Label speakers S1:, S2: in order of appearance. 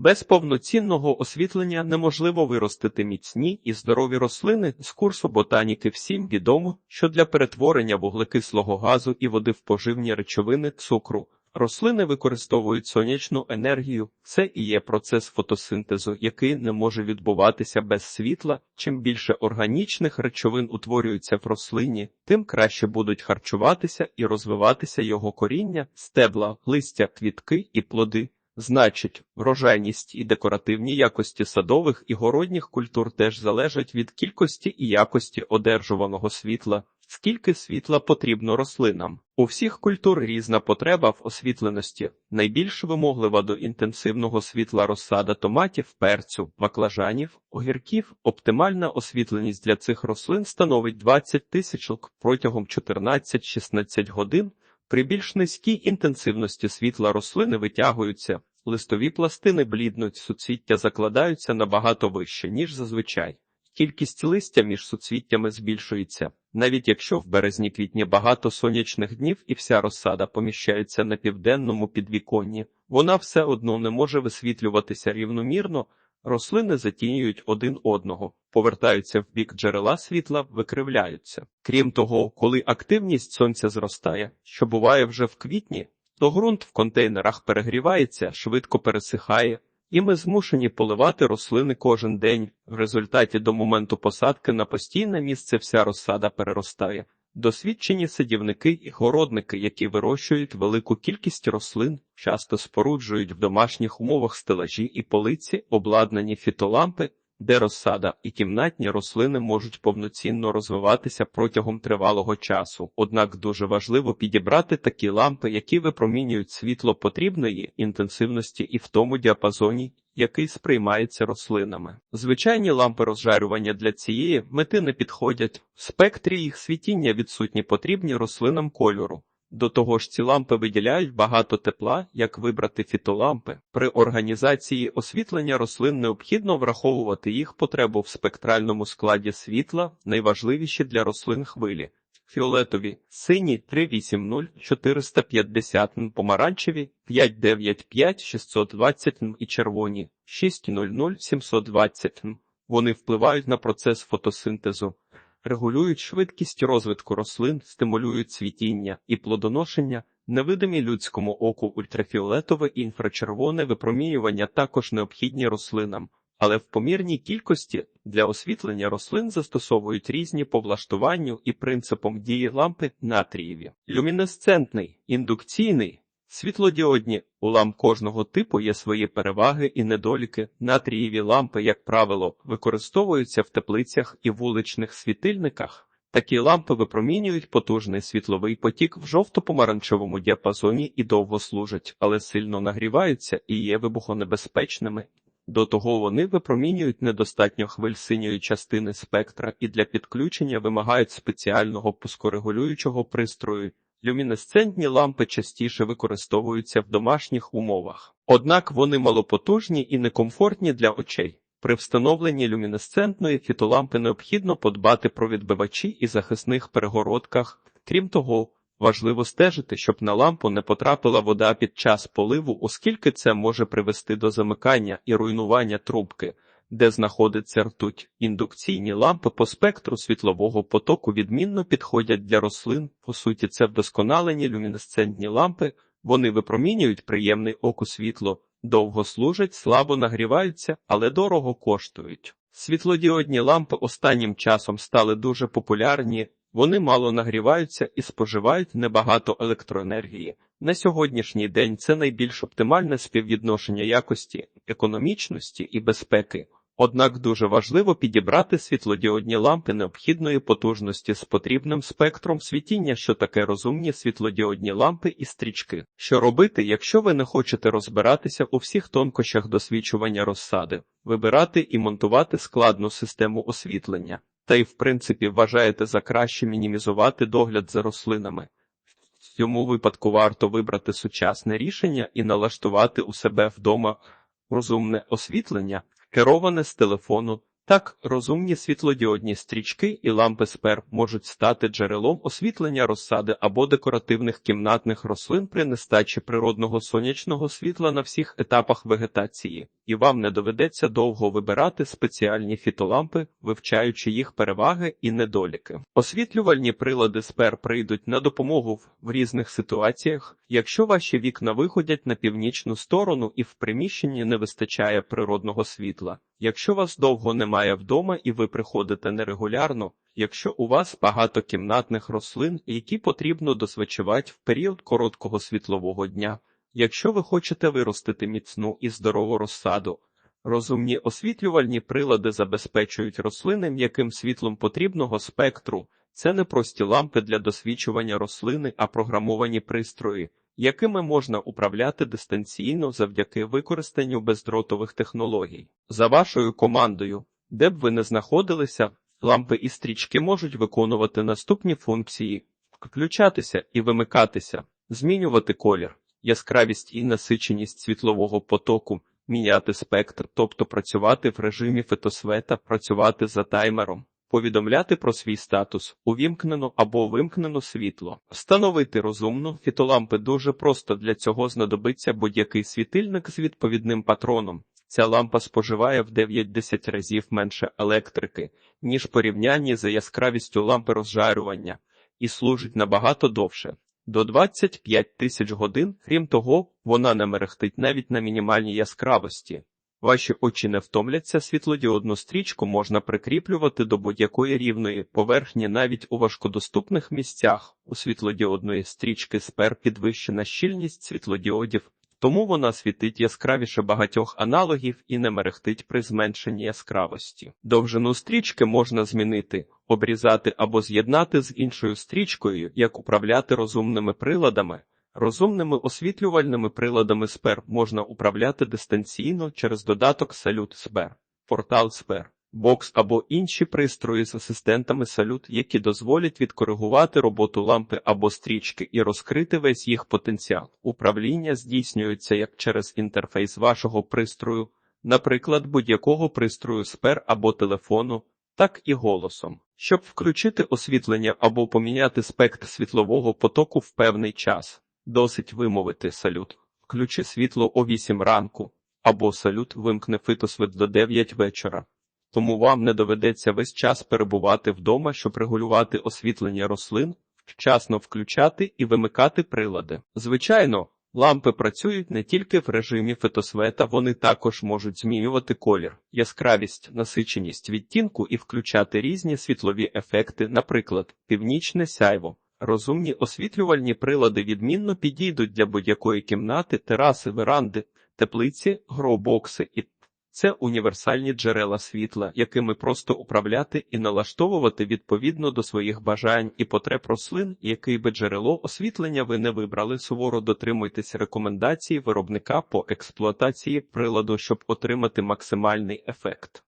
S1: Без повноцінного освітлення неможливо виростити міцні і здорові рослини. З курсу ботаніки всім відомо, що для перетворення вуглекислого газу і води в поживні речовини цукру рослини використовують сонячну енергію. Це і є процес фотосинтезу, який не може відбуватися без світла. Чим більше органічних речовин утворюється в рослині, тим краще будуть харчуватися і розвиватися його коріння, стебла, листя, квітки і плоди. Значить, врожайність і декоративні якості садових і городніх культур теж залежать від кількості і якості одержуваного світла. Скільки світла потрібно рослинам? У всіх культур різна потреба в освітленості. Найбільш вимоглива до інтенсивного світла розсада томатів, перцю, баклажанів, огірків. Оптимальна освітленість для цих рослин становить 20 тисячок протягом 14-16 годин. При більш низькій інтенсивності світла рослини витягуються, листові пластини бліднуть, суцвіття закладаються набагато вище, ніж зазвичай. Кількість листя між суцвіттями збільшується. Навіть якщо в березні-квітні багато сонячних днів і вся розсада поміщається на південному підвіконні, вона все одно не може висвітлюватися рівномірно, рослини затінюють один одного, повертаються в бік джерела світла, викривляються. Крім того, коли активність сонця зростає, що буває вже в квітні, то ґрунт в контейнерах перегрівається, швидко пересихає, і ми змушені поливати рослини кожен день. В результаті до моменту посадки на постійне місце вся розсада переростає. Досвідчені садівники і городники, які вирощують велику кількість рослин, часто споруджують в домашніх умовах стелажі і полиці, обладнані фітолампи, де розсада і кімнатні рослини можуть повноцінно розвиватися протягом тривалого часу. Однак дуже важливо підібрати такі лампи, які випромінюють світло потрібної інтенсивності і в тому діапазоні, який сприймається рослинами. Звичайні лампи розжарювання для цієї мети не підходять. В спектрі їх світіння відсутні потрібні рослинам кольору. До того ж, ці лампи виділяють багато тепла, як вибрати фітолампи. При організації освітлення рослин необхідно враховувати їх потребу в спектральному складі світла, найважливіші для рослин хвилі. Фіолетові, сині 380, 450, помаранчеві 595, 620 і червоні 600, 720. Вони впливають на процес фотосинтезу регулюють швидкість розвитку рослин, стимулюють цвітіння і плодоношення, невидимі людському оку ультрафіолетове і інфрачервоне випромінювання також необхідні рослинам, але в помірній кількості для освітлення рослин застосовують різні по влаштуванню і принципом дії лампи натрієві. Люмінесцентний, індукційний. Світлодіодні у ламп кожного типу є свої переваги і недоліки. Натрієві лампи, як правило, використовуються в теплицях і вуличних світильниках. Такі лампи випромінюють потужний світловий потік в жовто-помаранчевому діапазоні і довго служать, але сильно нагріваються і є вибухонебезпечними. До того вони випромінюють недостатньо хвиль синьої частини спектра і для підключення вимагають спеціального пускорегулюючого пристрою. Люмінесцентні лампи частіше використовуються в домашніх умовах, однак вони малопотужні і некомфортні для очей. При встановленні люмінесцентної фітолампи необхідно подбати про відбивачі і захисних перегородках. Крім того, важливо стежити, щоб на лампу не потрапила вода під час поливу, оскільки це може привести до замикання і руйнування трубки де знаходиться ртуть. Індукційні лампи по спектру світлового потоку відмінно підходять для рослин. По суті, це вдосконалені люмінесцентні лампи, вони випромінюють приємний оку світло, довго служать, слабо нагріваються, але дорого коштують. Світлодіодні лампи останнім часом стали дуже популярні, вони мало нагріваються і споживають небагато електроенергії. На сьогоднішній день це найбільш оптимальне співвідношення якості, економічності і безпеки. Однак дуже важливо підібрати світлодіодні лампи необхідної потужності з потрібним спектром світіння, що таке розумні світлодіодні лампи і стрічки. Що робити, якщо ви не хочете розбиратися у всіх тонкощах досвідчування розсади, вибирати і монтувати складну систему освітлення, та й в принципі вважаєте за краще мінімізувати догляд за рослинами. В цьому випадку варто вибрати сучасне рішення і налаштувати у себе вдома розумне освітлення кероване з телефону. Так, розумні світлодіодні стрічки і лампи спер можуть стати джерелом освітлення розсади або декоративних кімнатних рослин при нестачі природного сонячного світла на всіх етапах вегетації. І вам не доведеться довго вибирати спеціальні фітолампи, вивчаючи їх переваги і недоліки. Освітлювальні прилади спер прийдуть на допомогу в- різних ситуаціях, якщо ваші вікна виходять на північну сторону і в приміщенні не вистачає природного світла. Якщо вас довго немає вдома і ви приходите нерегулярно, якщо у вас багато кімнатних рослин, які потрібно досвечувати в період короткого світлового дня, якщо ви хочете виростити міцну і здорову розсаду, розумні освітлювальні прилади забезпечують рослини м'яким світлом потрібного спектру. Це не прості лампи для досвідчування рослини, а програмовані пристрої, якими можна управляти дистанційно завдяки використанню бездротових технологій. За вашою командою, де б ви не знаходилися, лампи і стрічки можуть виконувати наступні функції: включатися і вимикатися, змінювати колір, яскравість і насиченість світлового потоку, міняти спектр, тобто працювати в режимі фотосвета, працювати за таймером. Повідомляти про свій статус, увімкнено або вимкнено світло, встановити розумно фітолампи дуже просто для цього знадобиться будь-який світильник з відповідним патроном. Ця лампа споживає в 9-10 разів менше електрики, ніж порівнянні за яскравістю лампи розжарювання, і служить набагато довше до 25 тисяч годин. Крім того, вона не мерехтить навіть на мінімальній яскравості. Ваші очі не втомляться, світлодіодну стрічку можна прикріплювати до будь-якої рівної поверхні навіть у важкодоступних місцях. У світлодіодної стрічки спер підвищена щільність світлодіодів, тому вона світить яскравіше багатьох аналогів і не мерехтить при зменшенні яскравості. Довжину стрічки можна змінити, обрізати або з'єднати з іншою стрічкою, як управляти розумними приладами. Розумними освітлювальними приладами спер можна управляти дистанційно через додаток Салют Спер, портал Спер, бокс або інші пристрої з асистентами Салют, які дозволять відкоригувати роботу лампи або стрічки і розкрити весь їх потенціал. Управління здійснюється як через інтерфейс вашого пристрою, наприклад, будь-якого пристрою спер або телефону, так і голосом. Щоб включити освітлення або поміняти спектр світлового потоку в певний час. Досить вимовити салют. Включи світло о 8 ранку, або салют вимкне фитосвіт до 9 вечора. Тому вам не доведеться весь час перебувати вдома, щоб регулювати освітлення рослин, вчасно включати і вимикати прилади. Звичайно, лампи працюють не тільки в режимі фотосвета, вони також можуть змінювати колір, яскравість, насиченість відтінку і включати різні світлові ефекти, наприклад, північне сяйво. Розумні освітлювальні прилади відмінно підійдуть для будь-якої кімнати, тераси, веранди, теплиці, гроубокси і це універсальні джерела світла, якими просто управляти і налаштовувати відповідно до своїх бажань і потреб рослин, який би джерело освітлення ви не вибрали, суворо дотримуйтесь рекомендацій виробника по експлуатації приладу, щоб отримати максимальний ефект.